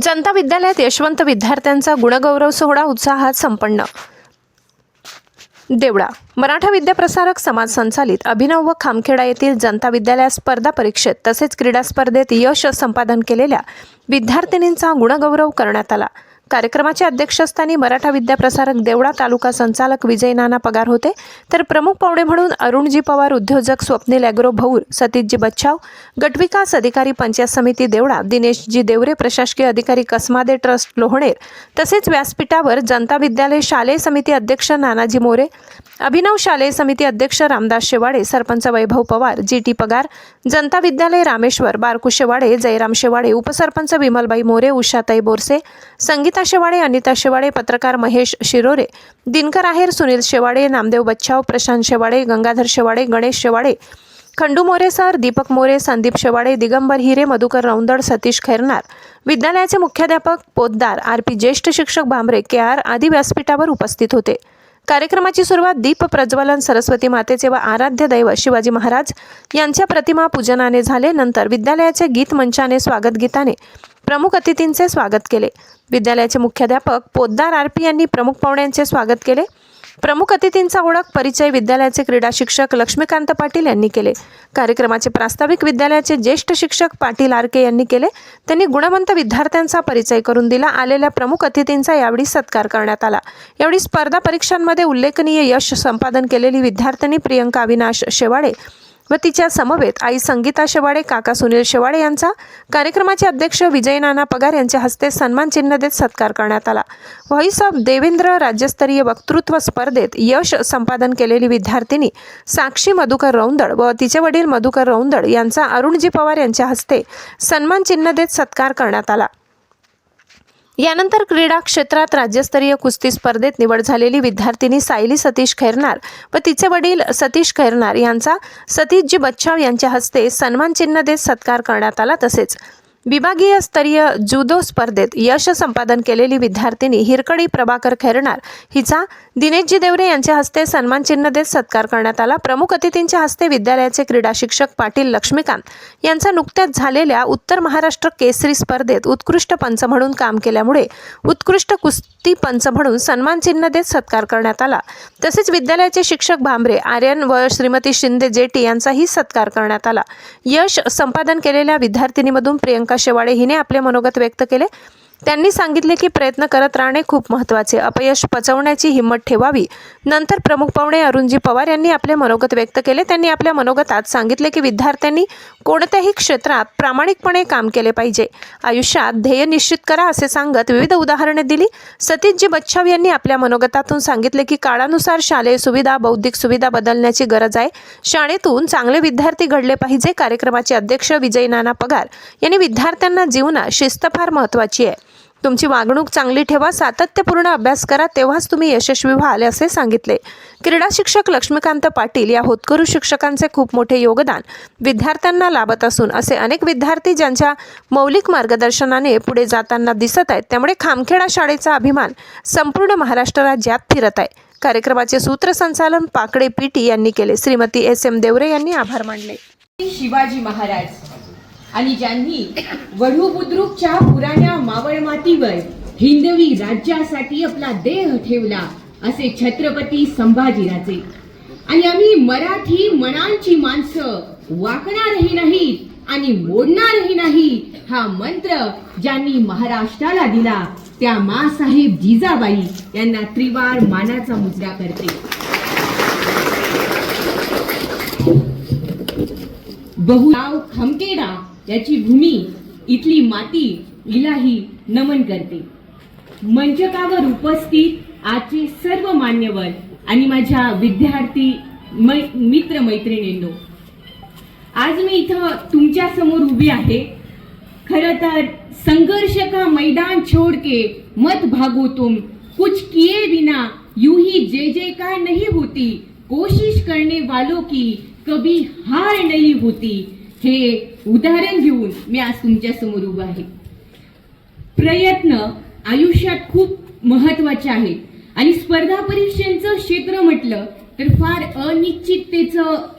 जनता विद्यालयात यशवंत विद्यार्थ्यांचा गुणगौरव सोहळा उत्साहात संपन्न. देवळा मराठा विद्याप्रसारक समाज संचालित अभिनव व खामखेडा येथील जनता विद्यालयात स्पर्धा परीक्षेत तसेच क्रीडा स्पर्धेत यश संपादन केलेल्या विद्यार्थिनींचा गुणगौरव करण्यात आला. कार्यक्रमाच्या अध्यक्षस्थानी मराठा विद्याप्रसारक देवळा तालुका संचालक विजय नाना पगार होते. तर प्रमुख पाहुणे म्हणून अरुणजी पवार उद्योजक स्वप्नील ॲग्रो भौर सतीशजी बच्छाव गटविकास अधिकारी पंचायत समिती देवळा दिनेशजी देवरे प्रशासकीय अधिकारी कसमादे ट्रस्ट लोहणेर तसेच व्यासपीठावर जनता विद्यालय शालेय समिती अध्यक्ष नानाजी मोरे अभिनव शालेय समिती अध्यक्ष रामदास शेवाडे सरपंच वैभव पवार जी टी पगार जनता विद्यालय रामेश्वर बारकू शेवाडे जयराम शेवाडे उपसरपंच विमलबाई मोरे उषाताई बोरसे संगीता शेवाडे अनिता शेवाडे पत्रकार महेश शिरोरे दिनकर आहेर सुनील शेवाडे नामदेव बच्छाव प्रशांत शेवाडे गंगाधर शेवाडे गणेश शेवाडे खंडू मोरे सर दीपक मोरे संदीप शेवाडे दिगंबर हिरे मधुकर रौंदड सतीश खैरनार. विद्यालयाचे मुख्याध्यापक पोद्दार आर पी ज्येष्ठ शिक्षक भांबरे के आर आदी व्यासपीठावर उपस्थित होते. कार्यक्रमाची सुरुवात दीप प्रज्वलन सरस्वती मातेचे व आराध्य दैव शिवाजी महाराज यांच्या प्रतिमा पूजनाने झाले. नंतर विद्यालयाचे गीत मंचाने स्वागत गीताने प्रमुख अतिथींचे स्वागत केले. विद्यालयाचे मुख्याध्यापक पोद्दार आर पी यांनी प्रमुख पाहुण्यांचे स्वागत केले. प्रमुख अतिथींचा ओळख परिचय विद्यालयाचे क्रीडा शिक्षक लक्ष्मीकांत पाटील यांनी केले. कार्यक्रमाचे प्रास्ताविक विद्यालयाचे ज्येष्ठ शिक्षक पाटील आर के यांनी केले. त्यांनी गुणवंत विद्यार्थ्यांचा परिचय करून दिला. आलेल्या प्रमुख अतिथींचा यावेळी सत्कार करण्यात आला. यावेळी स्पर्धा परीक्षांमध्ये उल्लेखनीय यश संपादन केलेली विद्यार्थिनी प्रियंका अविनाश शेवाळे व तिच्या समवेत आई संगीता शेवाडे काका सुनील शेवाडे यांचा कार्यक्रमाचे अध्यक्ष विजय नाना पगार यांच्या हस्ते सन्मान चिन्ह देत सत्कार करण्यात आला. व्हॉइस ऑफ देवेंद्र राज्यस्तरीय वक्तृत्व स्पर्धेत यश संपादन केलेली विद्यार्थिनी साक्षी मधुकर रौंदड व तिचे वडील मधुकर रौंदड यांचा अरुणजी पवार यांच्या हस्ते सन्मान चिन्ह देत सत्कार करण्यात आला. यानंतर क्रीडा क्षेत्रात राज्यस्तरीय कुस्ती स्पर्धेत निवड झालेली विद्यार्थिनी सायली सतीश खैरनार व तिचे वडील सतीश खैरनार यांचा सतीशजी बच्छाव यांच्या हस्ते सन्मान चिन्ह देत सत्कार करण्यात आला तसेच विभागीय स्तरीय जुदो स्पर्धेत यश संपादन केलेली विद्यार्थिनी हिरकडी प्रभाकर खैरणार हिचा दिनेशजी देवरे यांच्या हस्ते सन्मान चिन्ह देत सत्कार करण्यात आला. प्रमुख अतिथींच्या हस्ते विद्यालयाचे क्रीडा शिक्षक पाटील लक्ष्मीकांत यांचा नुकत्याच झालेल्या उत्तर महाराष्ट्र केसरी स्पर्धेत उत्कृष्ट पंच म्हणून काम केल्यामुळे उत्कृष्ट कुस्ती पंच म्हणून सन्मान चिन्ह देत सत्कार करण्यात आला. तसेच विद्यालयाचे शिक्षक भांबरे आर्यन व श्रीमती शिंदे जेटी यांचाही सत्कार करण्यात आला. यश संपादन केलेल्या विद्यार्थिनीमधून प्रियंका शेवाडे हिने आपले मनोगत व्यक्त केले. त्यांनी सांगितले की प्रयत्न करत राहणे खूप महत्त्वाचे. अपयश पचवण्याची हिंमत ठेवावी. नंतर प्रमुख पाहुणे अरुणजी पवार यांनी आपले मनोगत व्यक्त केले. त्यांनी आपल्या मनोगतात सांगितले की विद्यार्थ्यांनी कोणत्याही क्षेत्रात प्रामाणिकपणे काम केले पाहिजे. आयुष्यात ध्येय निश्चित करा असे सांगत विविध उदाहरणे दिली. सतीशजी बच्छाव यांनी आपल्या मनोगतातून सांगितले की काळानुसार शालेय सुविधा बौद्धिक सुविधा बदलण्याची गरज आहे. शाळेतून चांगले विद्यार्थी घडले पाहिजे. कार्यक्रमाचे अध्यक्ष विजय नाना पगार यांनी विद्यार्थ्यांना जीवनात शिस्त फार महत्त्वाची आहे. तुमची वागणूक चांगली ठेवा सातत्यपूर्ण अभ्यास करा तेव्हाच तुम्ही यशस्वी व्हाल असे सांगितले. क्रीडा शिक्षक लक्ष्मीकांत पाटील या होतकरू शिक्षकांचे खूप मोठे योगदान विद्यार्थ्यांना लाभत असून असे अनेक विद्यार्थी ज्यांच्या मौलिक मार्गदर्शनाने पुढे जाताना दिसत आहेत त्यामुळे खामखेडा शाळेचा अभिमान संपूर्ण महाराष्ट्र राज्यात फिरत आहे. कार्यक्रमाचे सूत्रसंचालन पाकडे पीटी यांनी केले. श्रीमती एस एम देवरे यांनी आभार मानले. शिवाजी महाराज आणि ज्यांनी वढू बुद्रुकच्या पुराण्या मावळ मातीवर हिंदवी राज्यासाठी आपला देह ठेवला असे छत्रपती संभाजीराजे. आणि आम्ही मराठी मनांची माणसं वाकणारही नाही आणि मोडणारही नाही हा मंत्र ज्यांनी महाराष्ट्राला दिला त्या मासाहेब जिजाबाई यांना त्रिवार मानाचा मुजरा करते. बहुराव खमकेडा याची भूमी इथली माती हिलाही नमन करते. मंचकावर उपस्थित आजचे सर्व मान्यवर आणि माझ्या विद्यार्थी मै मित्र मैत्रिणींनो आज मी इथं तुमच्यासमोर उभी आहे. खर तर संघर्ष का मैदान छोड़ के मत भागो तुम कुछ किए बिना यू ही जे का नहीं होती कोशिश करने वालों की कभी हार नहीं होती. हे उदाहरण घेऊन मी आज तुमच्यासमोर उभं आहे. प्रयत्न आयुष्यात खूप महत्त्वाचे आहेत. आणि स्पर्धा परीक्षेचं क्षेत्र म्हटलं तर फार अनिश्चिततेचं